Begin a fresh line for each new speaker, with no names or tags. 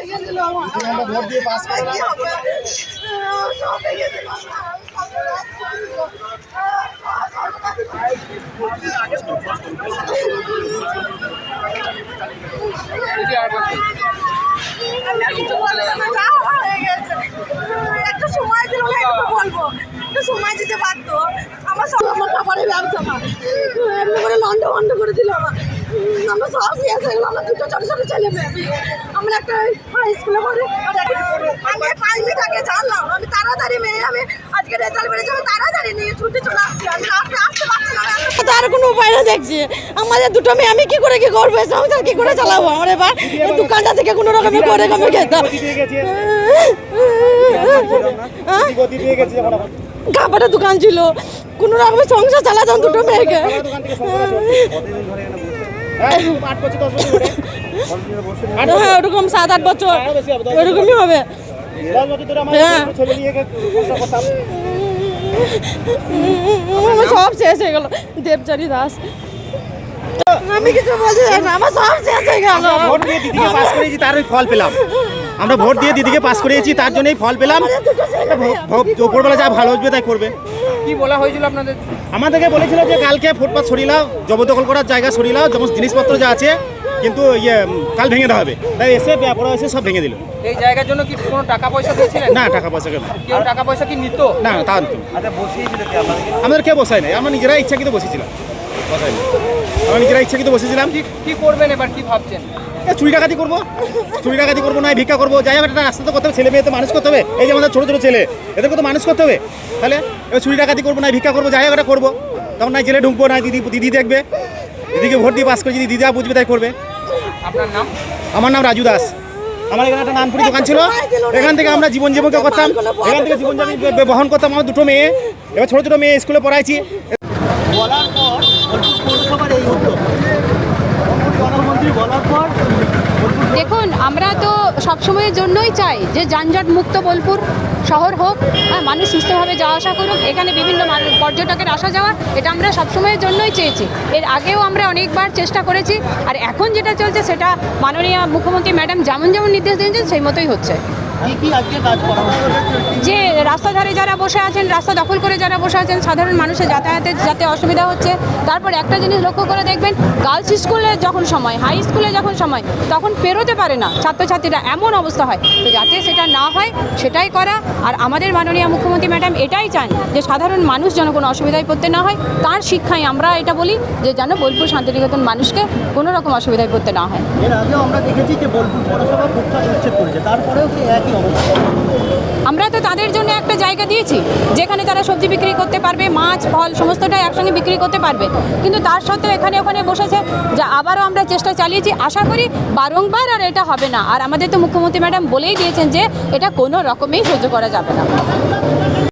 Vote.
একটু সময় দিল বলব একটু সময় দিতে পারতো আমার সব আমার খাবারের ব্যবসা আমার এমনি করে লন্ড বন্ধ করে দিল আমার আমরা সব শেষ হয়ে আমার দুটো ছোটো ছোটো ছেলে মেয়ে। আমরা একটা হাই স্কুলে পড়ি আমি পাঁচ মিনিট আগে জানলাম। আমি তাড়াতাড়ি মেয়ে আমি আজকে রেজাল্ট বেড়েছে আমি তাড়াতাড়ি নিয়ে ছুটে চলে আসছি। আমি রাস্তে আসতে পারছি না
তার কোনো উপায় না দেখছি। আমাদের দুটো মেয়ে আমি কি করে কি করব? সংসার কি করে চালাবো আমার এবার? দোকানটা থেকে কোনো রকমে করে কমে খেতাম
গতি দিয়ে গেছে গতি দিয়ে গেছে যখন আবার।
কাপড়ের দোকান ছিল। কোনো রকমের সংসার চালাতাম দুটো মেয়েকে।
হ্যাঁ,
ওরকম সাত আট বছর ওরকমই হবে
আমার
সব শেষ হয়ে গেল। দেবচারী দাস আমি কিছু বলছি আমার সব শেষ হয়ে গেল
ফল পেলাম। আমরা ভোট দিয়ে দিদিকে পাস করিয়েছি তার জন্যই ফল পেলাম। উপরবেলা যা ভালো হচ্ছে তাই করবে।
কি বলা হয়েছিল আপনাদের?
আমাদেরকে বলেছিল যে কালকে ফুটপাথ সরিয়ে নাও জবরদখল করার জায়গা সরিয়ে নাও যেমন জিনিসপত্র যা আছে কিন্তু ইয়ে কাল ভেঙে দেওয়া হবে। তাই এসে ব্যাপার এসে সব ভেঙে দিল।
এই জায়গার জন্য কি কোনো টাকা পয়সা দিয়েছিলেন?
না টাকা পয়সা কেন
কেউ টাকা পয়সা কি নিত?
না তা নয়। আমাদের কে বসায় নাই আমরা নিজেরাই ইচ্ছাকৃত বসেছিলাম। আমরা নিজেরাই ইচ্ছাকৃত বসেছিলাম?
কি কি করবেন এবার কি ভাবছেন?
এ, চুরি ডাকাতি করব? চুরি ডাকাতি করব না ভিক্ষা করব যাই হোক একটা রাস্তা তো করতে হবে ছেলে মেয়ে তো মানুষ করতে হবে। এই যে আমাদের ছোটো ছোটো ছেলে এদেরকে তো মানুষ করতে হবে। তাহলে এবার চুরি ডাকাতি করব না ভিক্ষা করব যাই হোক একটা করব। তখন না জেলে ঢুকবো না দিদি দিদি দেখবে। দিদিকে ভোট দিয়ে পাস করে যদি দিদা বুঝবে তাই করবে।
আপনার নাম?
আমার নাম রাজু দাস। আমার এখানে একটা নানপুরি দোকান ছিল। এখান থেকে আমরা জীবন জীবিকা করতাম। এখান থেকে জীবন জীবিকা বহন করতাম। আমার দুটো মেয়ে এবার ছোটো ছোটো মেয়ে স্কুলে পড়াইছি।
বলার পর বোলপুর পৌরসভার এই উদ্যোগ। বলার পর
দেখুন, আমরা তো সবসময়ের জন্যই চাই যে যানজট মুক্ত বোলপুর শহর হোক হ্যাঁ মানুষ সুস্থভাবে যাওয়া আসা করুক, এখানে বিভিন্ন পর্যটকের আসা যাওয়া, এটা আমরা সবসময়ের জন্যই চেয়েছি। এর আগেও আমরা অনেকবার চেষ্টা করেছি, আর এখন যেটা চলছে সেটা মাননীয় মুখ্যমন্ত্রী ম্যাডাম যেমন যেমন নির্দেশ দিয়েছেন, সেই মতোই হচ্ছে। যে রাস্তা ধারে যারা বসে আছেন রাস্তা দখল করে যারা বসে আছেন সাধারণ মানুষের যাতায়াতের যাতে অসুবিধা হচ্ছে। তারপর একটা জিনিস লক্ষ্য করে দেখবেন গার্লস স্কুলে যখন সময় হাই স্কুলে যখন সময় তখন পেরোতে পারে না ছাত্রছাত্রীরা। এমন অবস্থা হয় তো যাতে সেটা না হয় সেটাই করা। আর আমাদের মাননীয় মুখ্যমন্ত্রী ম্যাডাম এটাই চান যে সাধারণ মানুষ যেন কোনো অসুবিধায় পড়তে না হয়। তার শিক্ষায় আমরা এটা বলি যে যেন বোলপুর শান্তিনিকেতন মানুষকে কোনো রকম অসুবিধায় পড়তে না হয়।
এর আগেও আমরা দেখেছি যে বোলপুর পৌরসভা করেছে তারপরেও কি
আমরা তো তাদের জন্য একটা জায়গা দিয়েছি, যেখানে তারা সবজি বিক্রি করতে পারবে, মাছ, ফল, সমস্তটাই একসঙ্গে বিক্রি করতে পারবে। কিন্তু তার সত্ত্বেও এখানে ওখানে বসেছে, যা আবারও আমরা চেষ্টা চালিয়েছি। আশা করি বারংবার আর এটা হবে না। আর আমাদের তো মুখ্যমন্ত্রী ম্যাডাম বলেই দিয়েছেন যে এটা কোনো রকমেই সহ্য করা যাবে না।